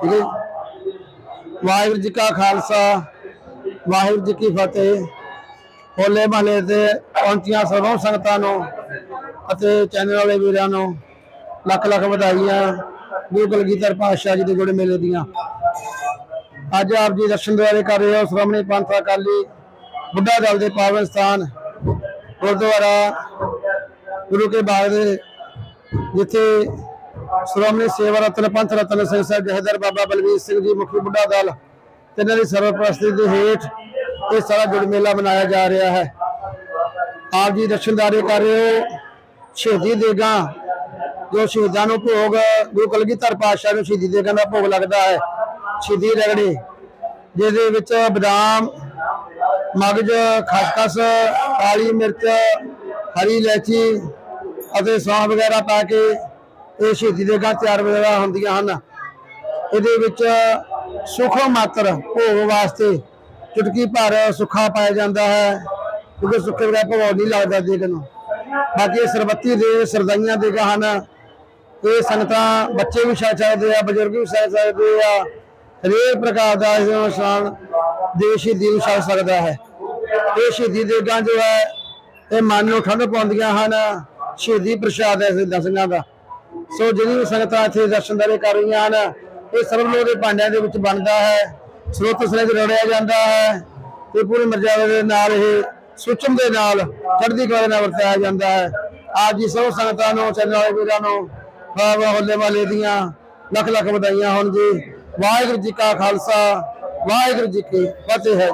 ਠੀਕ ਹੈ ਵਾਹਿਗੁਰੂ ਜੀ ਕਾ ਖਾਲਸਾ, ਵਾਹਿਗੁਰੂ ਜੀ ਕੀ ਫਤਿਹ। ਹੋਲੇ ਮਹੱਲੇ ਤੇ ਪਹੁੰਚੀਆਂ ਸਰਵ ਸੰਗਤਾਂ ਨੂੰ ਅਤੇ ਚੈਨਲ ਵਾਲੇ ਵੀਰਾਂ ਨੂੰ ਲੱਖ ਲੱਖ ਵਧਾਈਆਂ। ਗੁਰੂ ਕਲਗੀਧਰ ਪਾਤਸ਼ਾਹ ਜੀ ਦੇ ਜੋੜੇ ਮੇਲੇ ਦੀਆਂ। ਅੱਜ ਆਪ ਜੀ ਦਰਸ਼ਨ ਦੁਆਰੇ ਕਰ ਰਹੇ ਹੋ, ਸ਼੍ਰੋਮਣੀ ਪੰਥ ਅਕਾਲੀ ਬੁੱਢਾ ਦਲ ਦੇ ਪਾਵਨ ਸਥਾਨ, ਗੁਰਦੁਆਰਾ ਗੁਰੂ ਕੇ ਬਾਗ ਦੇ, ਜਿੱਥੇ ਸ਼੍ਰੋਮਣੀ ਸੇਵਾ ਰਤਨ ਪੰਥ ਰਤਨ ਸਿੰਘ ਸਾਹਿਬ, ਜਹਦਰ ਬਾਬਾ ਬਲਵੀਰ ਸਿੰਘ ਜੀ, ਮੁਖੀ ਬੁੱਢਾ ਦਲ, ਤਿੰਨਾਂ ਦੀ ਸਰਵਪ੍ਰਸਤੀ ਦੇ ਹੇਠ ਇਹ ਸਾਰਾ ਜੁੜ ਮੇਲਾ ਮਨਾਇਆ ਜਾ ਰਿਹਾ ਹੈ। ਆਪ ਜੀ ਦਰਸ਼ਨਦਾਰੀ ਕਰ ਰਹੇ ਹੋ। ਸ਼ਹੀਦੀ ਦੇਗਾ, ਜੋ ਸ਼ਹੀਦਾਂ ਨੂੰ ਭੋਗ, ਗੁਰੂ ਕਲਗੀਧਰ ਪਾਤਸ਼ਾਹ ਨੂੰ ਸ਼ਹੀਦੀ ਦੇਗਾਂ ਦਾ ਭੋਗ ਲੱਗਦਾ ਹੈ। ਸ਼ਹੀਦੀ ਰਗੜੀ, ਜਿਹਦੇ ਵਿੱਚ ਬਦਾਮ, ਮਗਜ, ਖਸਖਸ, ਕਾਲੀ ਮਿਰਚ, ਹਰੀ ਇਲਾਇਚੀ ਅਤੇ ਸੌਂਫ ਵਗੈਰਾ ਪਾ ਕੇ ਇਹ ਸ਼ਹੀਦੀ ਦੇਗਾਂ ਤਿਆਰ ਵਗੈਰਾ ਹੁੰਦੀਆਂ ਹਨ। ਇਹਦੇ ਵਿੱਚ ਸੁਖ ਮਾਤਰ ਭੋਗ ਵਾਸਤੇ ਚੁਟਕੀ ਭਰ ਸੁੱਖਾ ਪਾਇਆ ਜਾਂਦਾ ਹੈ, ਕਿਉਂਕਿ ਸੁੱਖੇ ਵਗੈਰਾ ਭੋਗ ਨਹੀਂ ਲੱਗਦਾ ਦੇਗ ਨੂੰ। ਬਾਕੀ ਇਹ ਸਰਬੱਤੀ ਦੇ ਸਰਦਾਈਆਂ ਦੇ ਹਨ। ਇਹ ਸੰਗਤਾਂ ਬੱਚੇ ਵੀ ਛਕ ਸਕਦੇ ਆ, ਬਜ਼ੁਰਗ ਵੀ ਛਕ ਸਕਦੇ ਆ। ਹਰੇਕ ਪ੍ਰਕਾਰ ਦਾ ਇਸ ਇਨਸਾਨ ਦੇਸ਼ ਹੀ ਦੀ ਛਕ ਸਕਦਾ ਹੈ। ਇਹ ਸ਼ਹੀਦੀ ਦੇਗਾਂ ਜੋ ਹੈ, ਇਹ ਮਨ ਨੂੰ ਠੰਡ ਪਾਉਂਦੀਆਂ ਹਨ। ਸ਼ਹੀਦੀ ਪ੍ਰਸ਼ਾਦ ਹੈ ਸਿੰਘਾਂ ਦਾ। ਸੋ ਜਿਹੜੀ ਵੀ ਸੰਗਤਾਂ ਇੱਥੇ ਦਰਸ਼ਨਦਾਰੀ ਕਰ ਰਹੀਆਂ ਹਨ, ਇਹ ਸਰਬ ਲੋਕ ਦੇ ਭਾਂਡਿਆਂ ਦੇ ਵਿੱਚ ਬਣਦਾ ਹੈ, ਸਰੋਤ ਸਲੇ ਚ ਰੜਿਆ ਜਾਂਦਾ ਹੈ ਤੇ ਪੂਰੀ ਮਰਜ਼ਾਦਾ ਦੇ ਨਾਲ ਇਹ ਸੁਚਮ ਦੇ ਨਾਲ ਚੜ੍ਹਦੀ ਕਲਾ ਨਾਲ ਵਰਤਾਇਆ ਜਾਂਦਾ ਹੈ। ਆਪ ਜੀ ਸਭ ਸੰਗਤਾਂ ਨੂੰ, ਚਰਨ ਵਾਲੇ ਵੀਰਾਂ ਨੂੰ, ਬਾਬਾ ਹੋਲੇ ਵਾਲੇ ਦੀਆਂ ਲੱਖ ਲੱਖ ਵਧਾਈਆਂ ਹੋਣ ਜੀ। ਵਾਹਿਗੁਰੂ ਜੀ ਕਾ ਖਾਲਸਾ, ਵਾਹਿਗੁਰੂ ਜੀ ਕੀ ਫਤਿਹ ਹੈ